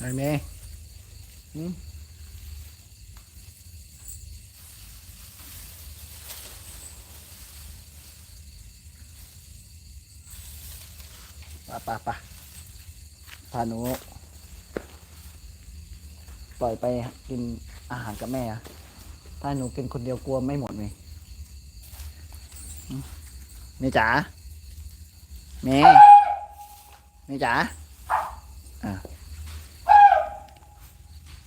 ไอ้เมย์หืมปะปะปะพาหนู ปล่อยไปกินอาหารกับแม่อะถ้าหนูกินคนเดียวกลัวไม่หมดไหมหืมเมจ๋าเมย์เมจ๋าอะ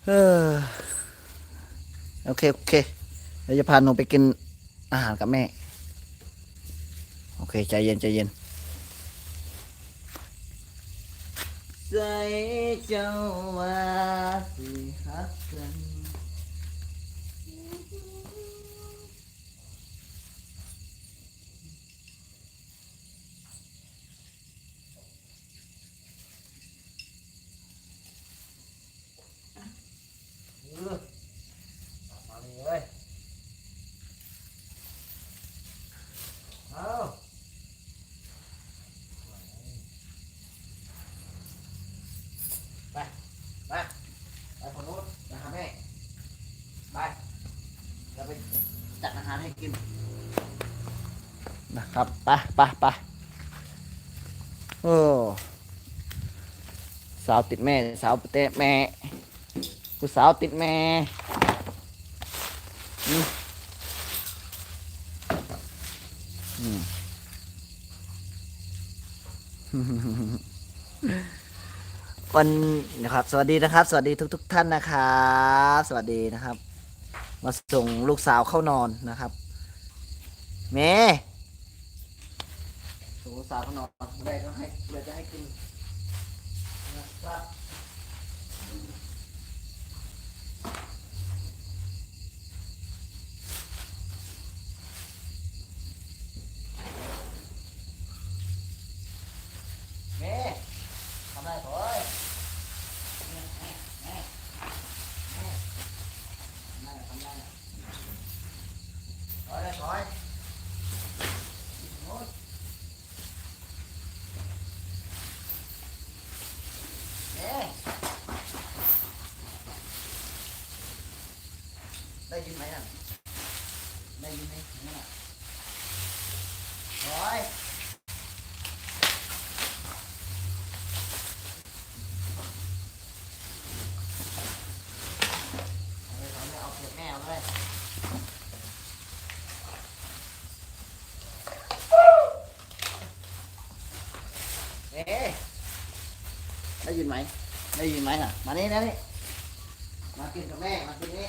เออโอเค โอเคเดี๋ยวจะพาหนูไปกินอาหารกับแม่ โอเค ใจเย็น ใจเย็น ใจเจ้าว่าสิฮัก กันมาเลยเอาไป ไป ไปคนนู้นไปหาแม่ ไปเราไปจัดอาหารให้กิน นะครับ ไปไปไปโอ้สาวติดแม่ สาวเตะแม่ ผู้สาวติดแม่วันนะครับ สวัสดีนะครับ สวัสดีทุกๆท่านนะครับสวัสดีนะครับ มาส่งลูกสาวเข้านอนนะครับเมย์ส่งลูกสาวเข้านอนเดี๋ยวจะให้เดี๋ยวจะให้กินนะครับ เมย์ทำอะไรถอยแม่แม่แม่แม่ทำอะไรทำอะไรถอยเลยถอยโน้ตเมย์ได้ยินไหมอะได้ยินไหมนั่นน่ะถอย เอาเลยเอาเลยเอาเผ็ดแม่เอาเลย เอ๊ะได้ยินไหมได้ยินไหมน่ะ มานี่นะนี่มากินกับแม่ มากินนี่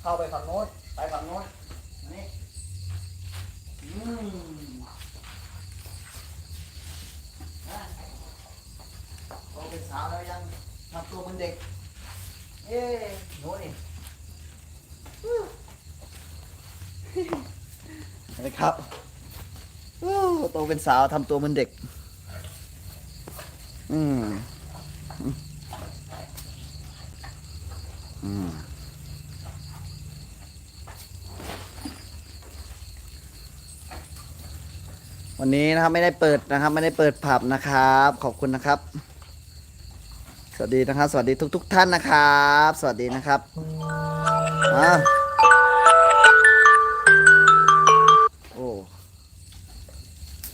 เข้าไปฝั่งโน้นไปฝั่งโน้นมานี่อืมอะโตเป็นสาวแล้วยังทำตัวเป็นเด็ก เอ๊ะหนูนี่ อะครับโตเป็นสาวทำตัวเป็นเด็ก อืมอืมวันนี้นะครับไม่ได้เปิดนะครับ ไม่ได้เปิดผับนะครับ ขอบคุณนะครับ สวัสดีนะครับ สวัสดีทุก ๆ ท่านนะครับ สวัสดีนะครับอ่า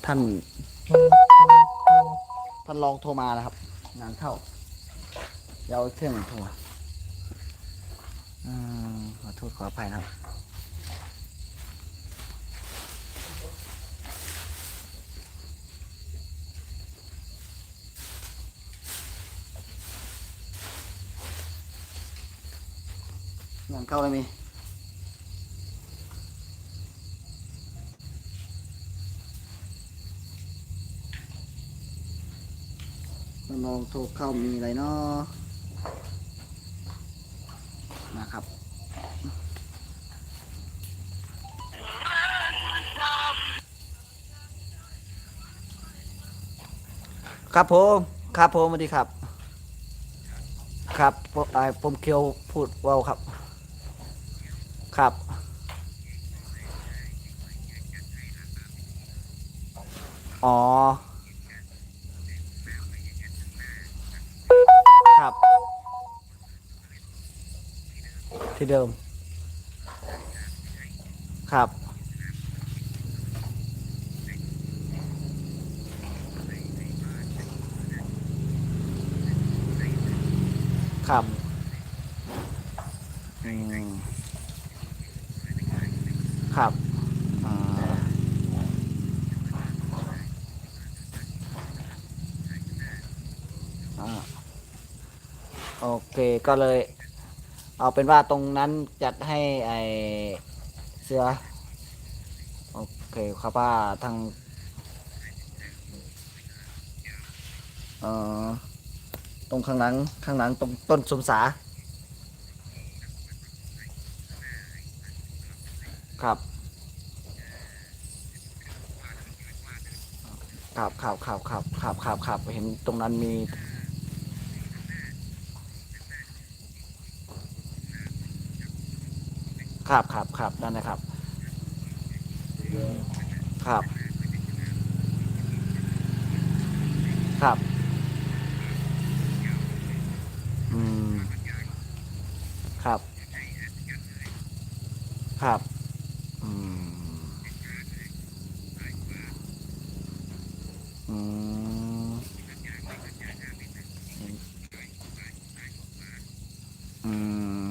ท่าน ท่านรองโทรมานะครับ งานเข้าเดี๋ยวเอาเครื่องโทรมาอืมขอโทษขออภัยนะครับ งานเข้าแล้วมีมาลองโทรเข้ามีอะไรเนาะนะครับครับผมครับผมสวัสดีครับ ครับผมอ่าผมเคียวพูดเว่าครับ ครับ อ๋อ ที่เดิม ครับ ครับอืมครับอ่าอ่าโอเคก็เลย เอาเป็นว่าตรงนั้นจัดให้ไอเสือโอเคครับว่าทางเอ่อตรงข้างหลังข้างหลังตรงต้นสมสาครับครับครับครับครับครับครับครับเห็นตรงนั้นมี ครับครับครับนั่นนะครับ ครับ ครับอืมครับ ครับ อืม อืม อืม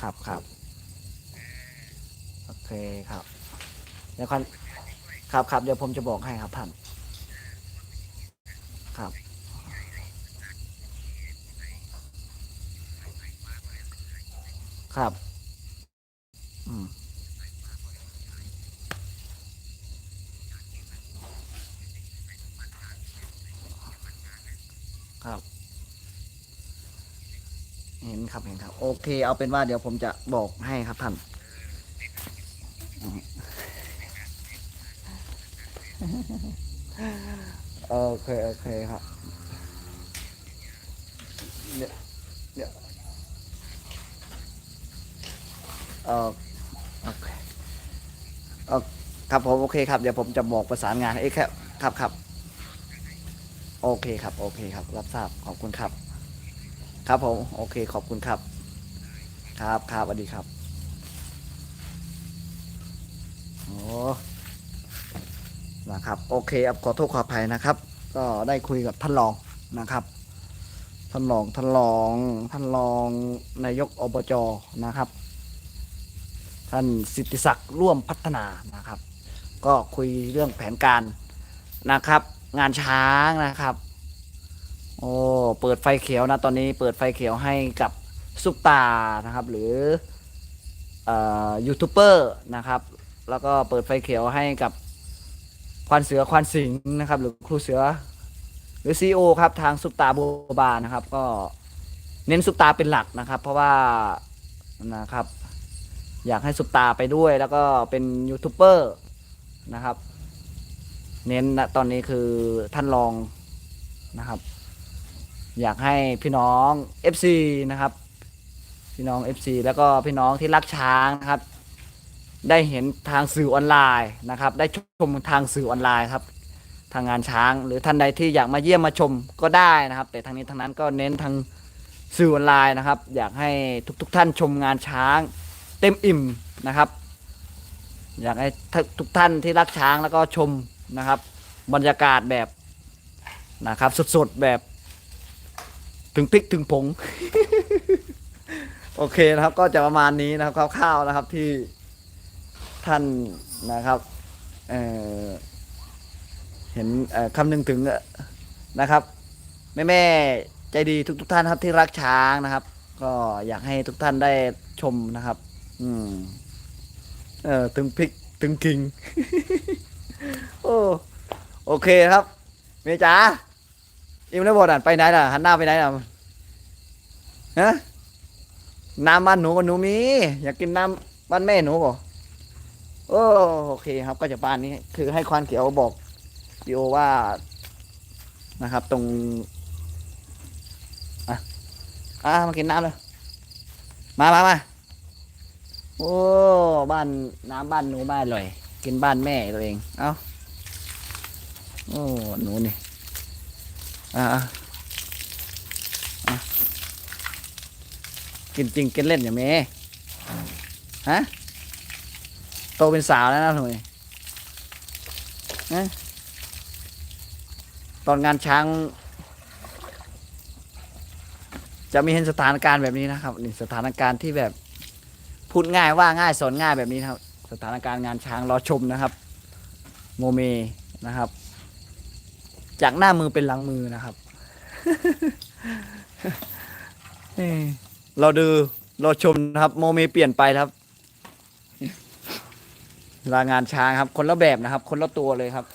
ครับครับโอ เคครับเดี๋ยวคันครับครับเดี๋ยวผมจะบอกให้ครับท่านครับครับอืมครับเห็นครับเห็นครับ โอเค เอาเป็นว่าเดี๋ยวผมจะบอกให้ครับท่านอืมโอ เค โอเคครับเดี๋ยวเดี๋ยเออโอเคเออครับผมโอเคครับ เดี๋ยวผมจะบอกประสานงานให้เอ้ครับครับครับ โอเคครับ โอเคครับ รับทราบขอบคุณครับ ครับผม โอเค ขอบคุณครับ ครับครับสวัสดีครับโอ้นะครับ โอเคครับขอโทษขออภัยนะครับ ก็ได้คุยกับท่านรองนะครับ ท่านรองท่านรองท่านรองนายกอบจนะครับ ท่านสิทธิศักดิ์ร่วมพัฒนานะครับ ก็คุยเรื่องแผนการนะครับ งานช้างนะครับ โอ้เปิดไฟเขียวนะตอนนี้เปิดไฟเขียวให้กับซุปตานะครับ หรือเอ่อยูทูบเบอร์นะครับ แล้วก็เปิดไฟเขียวให้กับ ควานเสือควานสิงห์นะครับ หรือครูเสือ หรือซีโอครับทางซุปตาโบบานะครับ ก็เน้นซุปตาเป็นหลักนะครับ เพราะว่านะครับ อยากให้ซุปตาไปด้วย แล้วก็เป็นยูทูบเบอร์นะครับ เน้นนะตอนนี้คือท่านรองนะครับ อยากให้พี่น้อง FC นะครับ พี่น้อง FC แล้วก็พี่น้องที่รักช้างนะครับ ได้เห็นทางสื่อออนไลน์นะครับ ได้ชมทางสื่อออนไลน์ครับ ทางงานช้าง หรือท่านใดที่อยากมาเยี่ยมมาชมก็ได้นะครับ แต่ทางนี้ทางนั้นก็เน้นทางสื่อออนไลน์นะครับ อยากให้ทุกๆทท่านชมงานช้างเต็มอิ่มนะครับ อยากให้ทุกท่านที่รักช้างแล้วก็ชมนะครับ บรรยากาศแบบนะครับสดๆแบบถึงพริกถึงผง โอเคนะครับก็จะประมาณนี้นะครับคร่าวๆนะครับที่ ท่านนะครับเเห็นคำนึงถึงนะครับแม่แม่ๆใจดีทุกๆท่านครับที่รักช้างนะครับ ก็อยากให้ทุกท่านได้ชมนะครับ อืมเออถึงพริกถึงคิงโอ้โอเคครับ เมียจ๋าอิมแล้วบอดอ่านไปไหนล่ะหันหน้าไปไหนล่ะฮะน้ำบ้านหนูกับหนูมี อยากกินน้ำบ้านแม่หนูบ่อ โอ้โอเคครับก็จะบ้านนี้ คือให้ควานเขียวบอกดีโอว่านะครับ ตรง อะอะมากินน้ำเลย มามามาโอ้บ้านน้ำบ้านหนูบ้านอร่อย กินบ้านแม่ตัวเอง เอ้าโอ้หนูนี่อะอะกินจริงกินเล่นอย่างเมฮะ โตเป็นสาวแล้วนะทำไมฮะตอนงานช้าง จะมีเห็นสถานการณ์แบบนี้นะครับนี่สถานการณ์ที่แบบพูดง่ายว่าง่ายสอนง่ายแบบนี้ครับ สถานการณ์งานช้างรอชมนะครับ โมเมนะครับ จากหน้ามือเป็นหลังมือนะครับเอ้ยเราดูเราชมนะครับ โมเมเปลี่ยนไปครับ ลางานช้างครับ คนละแบบนะครับ คนละตัวเลยครับ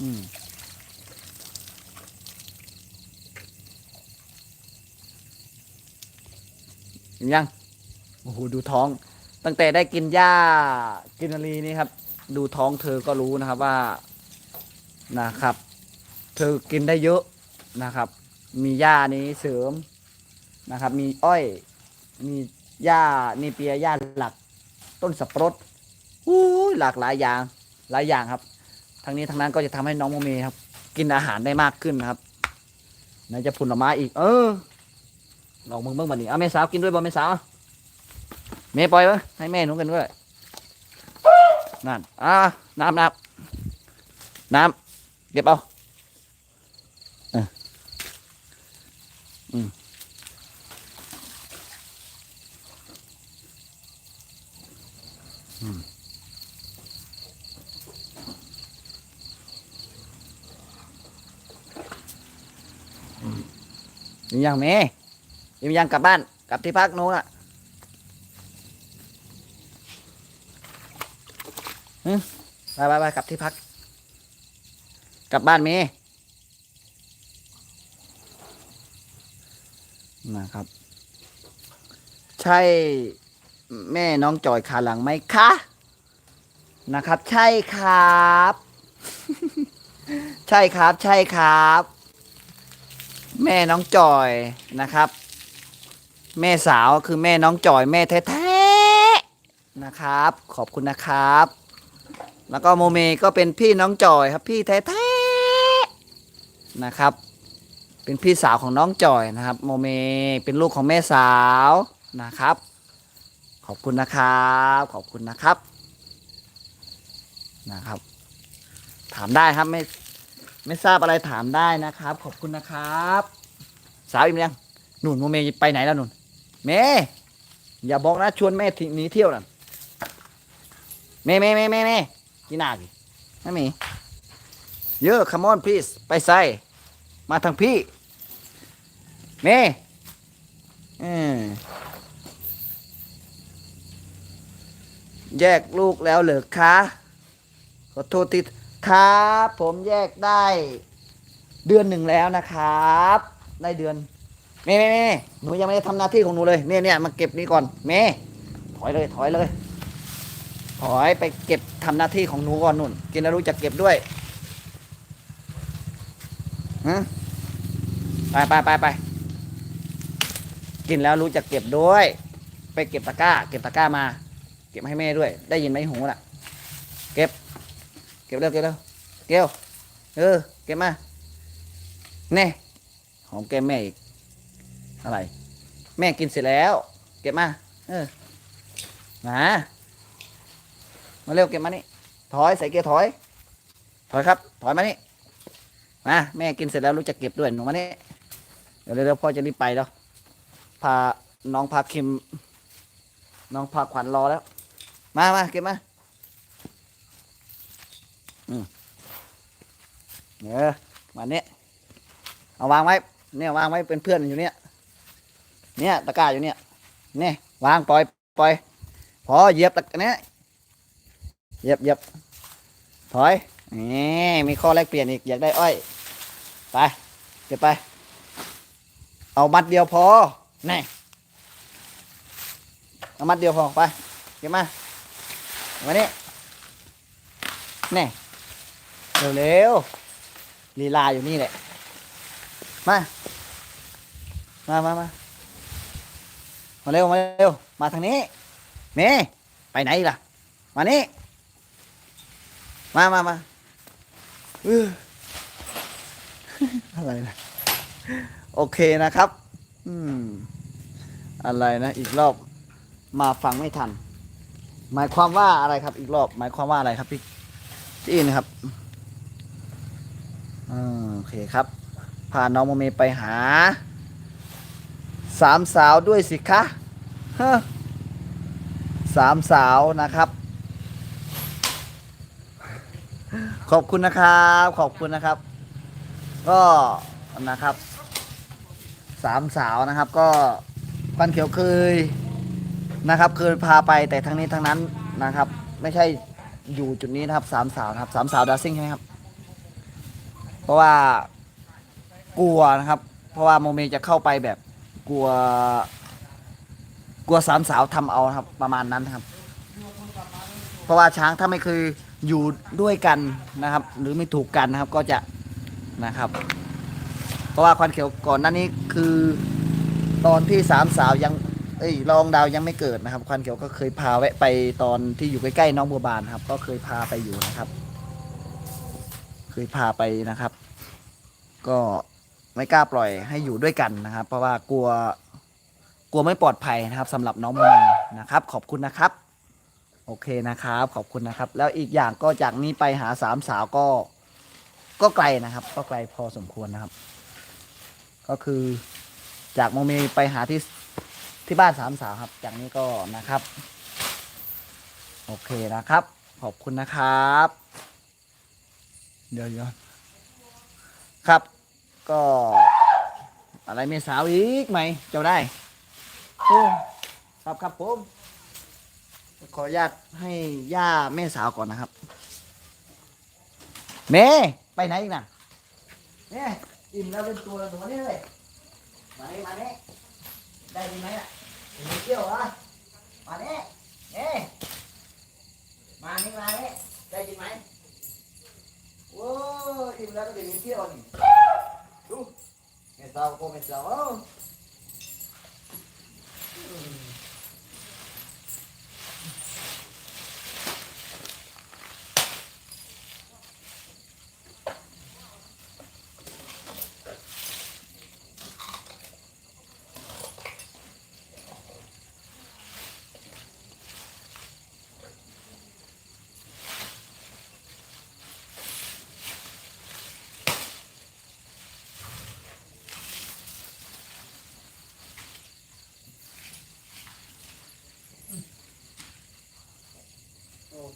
อืมยังโอ้โหดูท้อง ตั้งแต่ได้กินหญ้ากินนารีนี่ครับ ดูท้องเธอก็รู้นะครับว่านะครับ เธอกินได้เยอะนะครับ มีหญ้านี้เสริมนะครับ มีอ้อย มีหญ้านี่เปียหญ้าหลัก ต้นสับปะรดอู้หลากหลายอย่างหลายอย่างครับทั้งนี้ทั้งนั้นก็จะทำให้น้องโมเมครับ กินอาหารได้มากขึ้นนะครับไหนจะผลไม้อีก เออลองมึงเบิ่งบันนี้เอาแม่สาวกินด้วยบ่แม่สาวแม่ปล่อยไว้ให้แม่หนูกันด้วยนั่นอ่าน้ำน้ำน้ำเก็บเอาอืม ยังยังเมยังยังกลับบ้านกลับที่พักนู้นอะไปไปไปกลับที่พัก กลับบ้านเมนะครับ ใช่ แม่น้องจอยขาหลังไหมคะ นะครับ ใช่ครับ ใช่ครับใช่ครับ แม่น้องจอยนะครับ แม่สาวคือแม่น้องจอยแม่แท้ๆนะครับ ขอบคุณนะครับ แล้วก็โมเมก็เป็นพี่น้องจอยครับ พี่แท้ๆนะครับ เป็นพี่สาวของน้องจอยนะครับ โมเมเป็นลูกของแม่สาวนะครับ อบคุณนะครับ ขอบคุณนะครับ นะครับ ถามได้ครับไม่ไม่ทราบอะไรถามได้นะครับ ขอบคุณนะครับ สาวอิ่มยังหนุนโมเมไปไหนแล้วหนุนเมย์อย่าบอกนะชวนแม่ทหนีเที่ยวน่ะเมย์เมย์เมย์เมย์เมย์กินหนากี่ไม่มีเยอะ come on please ไปใส่มาทางพี่ เมย์อืม แยกลูกแล้วเหรอคะ ขอโทษทีครับผมแยกได้เดือนหนึ่งแล้วนะครับ ได้เดือนเมย์เมย์หนูยังไม่ได้ทำหน้าที่ของหนูเลยเนี่ยเนี่ยมาเก็บนี่ก่อนเมย์ถอยเลยถอยเลย ถอยไปเก็บทำหน้าที่ของหนูก่อนนุ่น กินแล้วรู้จักเก็บด้วยฮะไปไปไปไปกินแล้วรู้จักเก็บด้วย ไปเก็บตะกร้า เก็บตะกร้ามา เก็บให้แม่ด้วย ได้ยินไหมหูน่ะ เก็บ เก็บเร็วเก็บเร็วเก็บเออ เก็บมาแน่หอมแก้มแม่อีก อะไร แม่กินเสร็จแล้ว เก็บมา เออ มา มาเร็วเก็บมานี่ ถอยใส่เกียร์ถอย ถอยครับ ถอยมานี่ มา แม่กินเสร็จแล้วรู้จักเก็บด้วยหนูมานี่ เดี๋ยวเร็วๆพ่อจะรีบไปแล้ว พาน้องพาคิม น้องพาขวัญรอแล้ว มามาเก็บมาเนี่ยวันนี้เอาวางไว้ เนี่ยวางไว้เป็นเพื่อนอยู่เนี่ยเนี่ยตะกร้าอยู่เนี่ยเนี่ยวางปล่อยปล่อยพอเหยียบตะเนี้ยเหยียบเหยียบถอยนี่มีข้อแลกเปลี่ยนอีกอยากได้อ้อย ไปเก็บไป เอามัดเดียวพอแน่เอามัดเดียวพอไปเก็บมา วันนี้แน่เร็วๆลีลาอยู่นี่แหละ มา มามามามาเร็วมาเร็ว มาทางนี้ เมย์ไปไหนล่ะ มานี่ มามามาอื้ออะไรนะ โอเคนะครับ อืม อะไรนะ อีกรอบ มาฟังไม่ทัน หมายความว่าอะไรครับอีกรอบ หมายความว่าอะไรครับพี่พี่อินครับอ่าโอเคครับพาน้องโมเมไปหา สามสาวด้วยสิคะฮะสามสาวนะครับ ขอบคุณนะครับ ขอบคุณนะครับ ก็นะครับสามสาวนะครับ ก็ปันเขียวเคย นะครับเคยพาไปแต่ทั้งนี้ทั้งนั้นนะครับ ไม่ใช่อยู่จุดนี้นะครับสามสาวนะครับสามสาวดัซซิ่งใช่ไหมครับ เพราะว่ากลัวนะครับ เพราะว่าโมเมจะเข้าไปแบบกลัว กลัวสามสาวทำเอาครับ ประมาณนั้นครับ เพราะว่าช้างถ้าไม่เคยอยู่ด้วยกันนะครับ หรือไม่ถูกกันนะครับก็จะนะครับ เพราะว่าควันเขียวก่อนหน้านี้คือตอนที่สามสาวยัง เอ้ยรองดาวยังไม่เกิดนะครับควันเขียวก็เคยพาแวะไปตอนที่อยู่ใกล้ๆน้องบัวบานครับ ก็เคยพาไปอยู่นะครับ เคยพาไปนะครับ ก็ไม่กล้าปล่อยให้อยู่ด้วยกันนะครับ เพราะว่ากลัวกลัวไม่ปลอดภัยนะครับสำหรับน้องโมเมนะครับ ขอบคุณนะครับ โอเคนะครับ ขอบคุณนะครับ แล้วอีกอย่างก็จากนี้ไปหาสามสาวก็ก็ไกลนะครับ ก็ไกลพอสมควรนะครับ ก็คือจากโมเมไปหาที่ ที่บ้านสามสาวครับจากนี้ก็นะครับ โอเคนะครับ ขอบคุณนะครับ เดี๋ยวย้อนครับ ก็ อะไรเมสาวอีกไหม เจ้าได้โอ้ครับครับผม ขออนุญาตให้ย่าแม่สาวก่อนนะครับ เมไปไหนอีกน่ะเมอิ่มแล้วเป็นตัวหนูนี่เลย มาเนี่มาเนี่ได้ไหมอะ มีเที่ยวเหรอมาเนี่เน่มานี่มาเนี่ได้ยินไหมโอ้อิ่มแล้วก็เดี๋ยวมีเที่ยวนี่ดูเม่สาวก็เม่สาว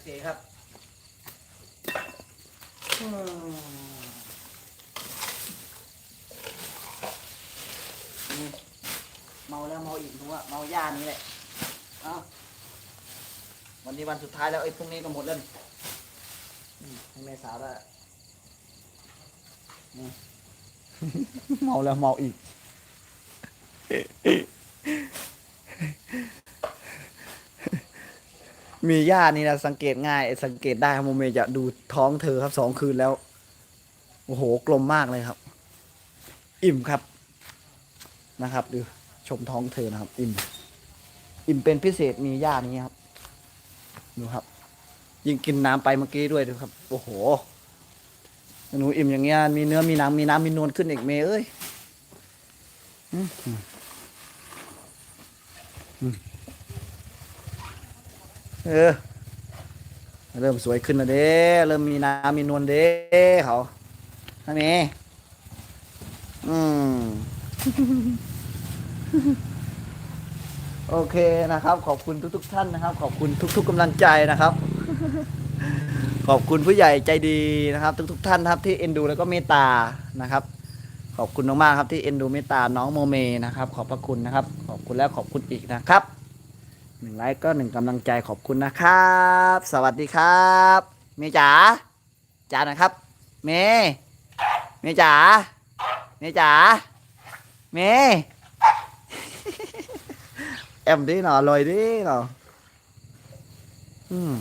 เอ้าอืมโอเคครับอืมนี่เมาแล้วเมาอีกหนูอะเมาย่านี่แหละเอ้าวันนี้วันสุดท้ายแล้วไอ้ยพรุ่งนี้ก็หมดแล้วนี่อืมให้แม่สาวแล้วนี่ เมาแล้วเมาอีก มีย่านี่นะสังเกตง่าย สังเกตได้ครับโมเมจะดูท้องเธอครับสองคืนแล้ว โอ้โหกลมมากเลยครับ อิ่มครับนะครับดูชมท้องเธอนะครับ อิ่ม อิ่มเป็นพิเศษมีย่านี้ครับดูครับ ยิ่งกินน้ำไปเมื่อกี้ด้วยดูครับ โอ้โหหนูอิ่มอย่างเงี้ยมีเนื้อมีน้ำมีน้ำมีนวลขึ้นอีกเมย์เอ้ยอืมอืมอืม เออ เริ่มสวยขึ้นแล้วเด้เริ่มมีน้ำมีนวลเด้เขาท่านี้อืม โอเคนะครับ ขอบคุณทุก ๆ ท่านนะครับ ขอบคุณทุก ๆกำลังใจนะครับ ขอบคุณผู้ใหญ่ใจดีนะครับ ทุก ๆ ท่านครับ ที่เอ็นดูแล้วก็เมตตานะครับ ขอบคุณมากๆครับที่เอ็นดูเมตตาน้องโมเมนะครับ ขอบพระคุณนะครับ ขอบคุณแล้วขอบคุณอีกนะครับ หนึ่งไลค์ก็หนึ่งกำลังใจขอบคุณนะครับ สวัสดีครับ เมย์จ๋าจ๋านะครับ เมเมย์จ๋าเมย์จ๋าเมแอมดีหนอลอยดีหนออืม